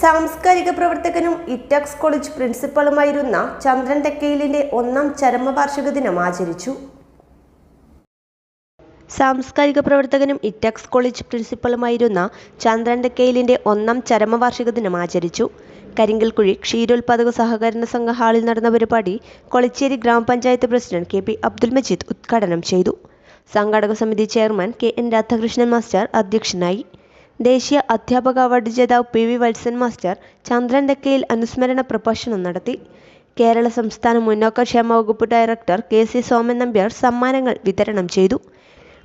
സാംസ്കാരിക പ്രവർത്തകനും ഇറ്റക്സ് കോളേജ് പ്രിൻസിപ്പളുമായിരുന്ന ചന്ദ്രൻ തെക്കയിലിന്റെ ഒന്നാം ചരമവാർഷിക ദിനം ആചരിച്ചു. സാംസ്കാരിക പ്രവർത്തകനും ഇറ്റക്സ് കോളേജ് പ്രിൻസിപ്പളുമായിരുന്ന ചന്ദ്രൻ തെക്കയിലിന്റെ ഒന്നാം ചരമവാർഷിക ദിനം ആചരിച്ചു. കരിങ്കൽക്കുഴി ക്ഷീരോത്പാദക സഹകരണ സംഘ ഹാളിൽ നടന്ന പരിപാടി Kolachery grama panchayat president K P Abdul Majeed ഉദ്ഘാടനം ചെയ്തു. സംഘാടക സമിതി chairman K N Radhakrishnan master അധ്യക്ഷനായി. ദേശീയ അധ്യാപക അവാർഡ് ജേതാവ് P V Valsan master Chandran Thekkayil അനുസ്മരണ പ്രഭാഷണം നടത്തി. കേരള സംസ്ഥാന മുന്നോക്ക ക്ഷേമ വകുപ്പ് director K C Soman Nambiar സമ്മാനങ്ങൾ വിതരണം ചെയ്തു.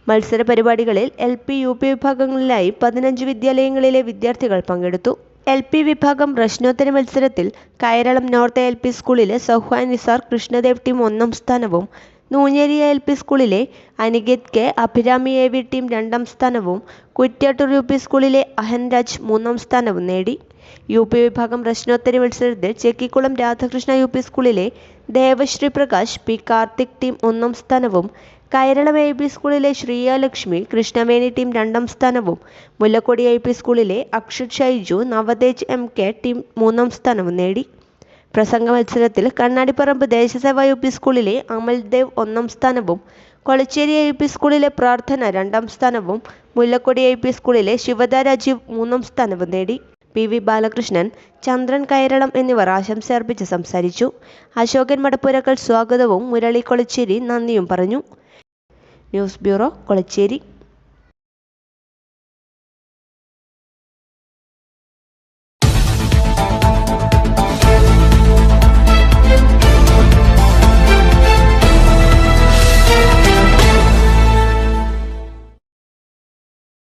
മത്സര പരിപാടികളിൽ എൽ പി യു പി വിഭാഗങ്ങളിലായി പതിനഞ്ച് വിദ്യാലയങ്ങളിലെ വിദ്യാർത്ഥികൾ പങ്കെടുത്തു. എൽ പി വിഭാഗം പ്രശ്നോത്തര മത്സരത്തിൽ കൈരളം നോർത്ത് എൽ പി സ്കൂളിലെ സൗഹാൻ നിസാർ കൃഷ്ണദേവ് ടീം ഒന്നാം സ്ഥാനവും നൂഞ്ഞേരിയ എൽ പി സ്കൂളിലെ Aniketh K Abhirami A V team രണ്ടാം സ്ഥാനവും കുറ്റ്യാട്ടൂർ യു പി സ്കൂളിലെ അഹൻരാജ് മൂന്നാം സ്ഥാനവും നേടി. യു പി വിഭാഗം പ്രശ്നോത്തരി മത്സരത്തിൽ ചെക്കിക്കുളം രാധാകൃഷ്ണ യു പി സ്കൂളിലെ ദേവശ്രീ പ്രകാശ് പി കാർത്തിക് ടീം ഒന്നാം സ്ഥാനവും കൈരളം എ പി സ്കൂളിലെ ശ്രീയാലക്ഷ്മി കൃഷ്ണവേണി ടീം രണ്ടാം സ്ഥാനവും മുല്ലക്കൊടി ഐ പി സ്കൂളിലെ Akshith Shaiju Navathej M K team മൂന്നാം സ്ഥാനവും നേടി. പ്രസംഗ മത്സരത്തിൽ കണ്ണാടിപ്പറമ്പ് ദേശസേവാ യു പി സ്കൂളിലെ അമൽദേവ് ഒന്നാം സ്ഥാനവും കൊളച്ചേരി ഐ പി സ്കൂളിലെ പ്രാർത്ഥന രണ്ടാം സ്ഥാനവും മുല്ലക്കൊടി ഐ പി സ്കൂളിലെ ശിവദ രാജീവ് മൂന്നാം സ്ഥാനവും നേടി. പി വി ബാലകൃഷ്ണൻ ചന്ദ്രൻ കൈരളം എന്നിവർ ആശംസ അർപ്പിച്ച് സംസാരിച്ചു. അശോകൻ മടപ്പുരക്കൽ സ്വാഗതവും മുരളി കൊളച്ചേരി നന്ദിയും പറഞ്ഞു. News bureau Kolachery.